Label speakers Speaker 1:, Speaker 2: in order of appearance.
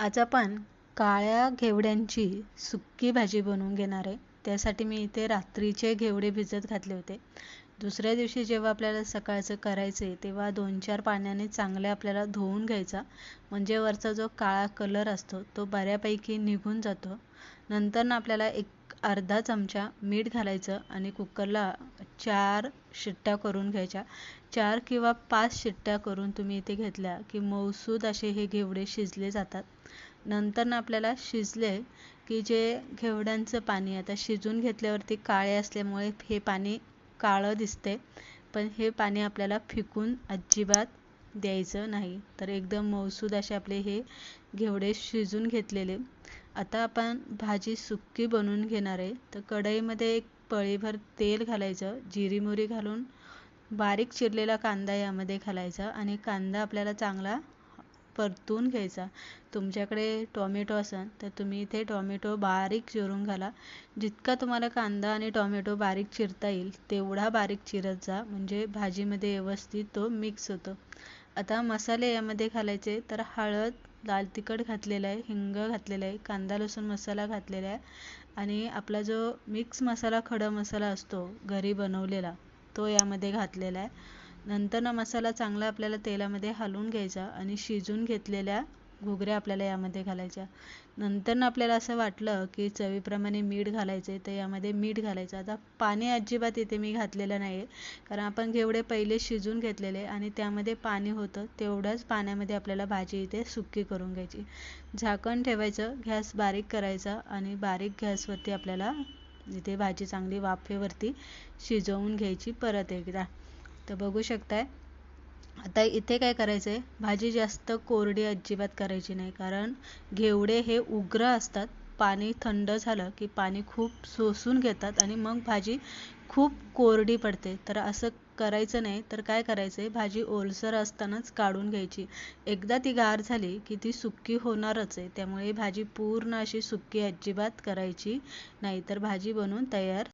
Speaker 1: आज आपण काळ्या घेवड्यांची सुक्की भाजी बनवून घेणार आहे. त्यासाठी मी इथे रात्रीचे घेवडे भिजत घातले होते. दुसऱ्या दिवशी जेव्हा आपल्याला सकाळचं करायचं आहे तेव्हा दोन चार पाण्याने चांगले आपल्याला धुवून घ्यायचा. म्हणजे वरचा जो काळा कलर असतो तो बऱ्यापैकी निघून जातो. नंतर ना आपल्याला एक अर्धा चमचा मीठ घालायचं आणि कुकरला चार शिट्ट्या करून घ्यायच्या. चार किंवा पाच शिट्ट्या करून तुम्ही इथे घेतल्या की मऊसूद असे हे घेवडे शिजले जातात. नंतरनं आपल्याला शिजले की जे घेवड्यांचं पाणी आता शिजून घेतल्यावरती काळे असल्यामुळे हे पाणी काळं दिसते पण हे पाणी आपल्याला फिकून अजिबात द्यायचं नाही. तर एकदम मऊसूद असे आपले हे घेवडे शिजून घेतलेले. आता आपण भाजी सुक्की बनवून घेणार आहे. तर कढईमध्ये एक पळीभर तेल घालायचं जिरीमुरी घालून बारीक चिरलेला कांदा यामध्ये घालायचा आणि कांदा आपल्याला चांगला परतून घ्यायचा. तुमच्याकडे टॉमॅटो असेल तर तुम्ही इथे टॉमॅटो बारीक चिरून घाला. जितका तुम्हाला कांदा आणि टॉमॅटो बारीक चिरता येईल तेवढा बारीक चिरत जा. म्हणजे भाजीमध्ये व्यवस्थित तो मिक्स होतो. आता मसाले यामध्ये घालायचे तर हळद लाल तिखट घातलेलं आहे हिंग घातलेलं आहे कांदा लसूण मसाला घातलेला आहे आणि आपला जो मिक्स मसाला खडा मसाला असतो घरी बनवलेला तो यामध्ये घातलेला आहे. नंतर ना मसाला चांगला आपल्याला तेलामध्ये हलवून घ्यायचा आणि शिजून घेतलेल्या घुगऱ्या आपल्याला यामध्ये घालायच्या. नंतर ना आपल्याला असं वाटलं की चवीप्रमाणे मीठ घालायचे तर यामध्ये मीठ घालायचं. आता पाणी अजिबात इथे मी घातलेलं नाही आहे कारण आपण जेवढे पहिले शिजून घेतलेले आणि त्यामध्ये पाणी होतं तेवढ्याच पाण्यामध्ये आपल्याला भाजी इथे सुक्की करून घ्यायची. झाकण ठेवायचं गॅस बारीक करायचा आणि बारीक गॅसवरती आपल्याला इथे भाजी चांगली वाफेवरती शिजवून घ्यायची परत एकदा. तर बघू शकताय. आता इथे काय करायचं आहे भाजी जास्त कोरडी अजिबात करायची नाही. कारण घेवडे हे उग्र असतात. पाणी थंड झालं की पाणी खूप सोसून घेतात आणि मग भाजी खूप कोरडी पडते. तर असं करायचं नाही. तर काय करायचं आहे भाजी ओलसर असतानाच काढून घ्यायची. एकदा ती गार झाली की ती सुक्की होणारच आहे. त्यामुळे भाजी पूर्ण अशी सुक्की अजिबात करायची नाही. तर भाजी बनवून तयार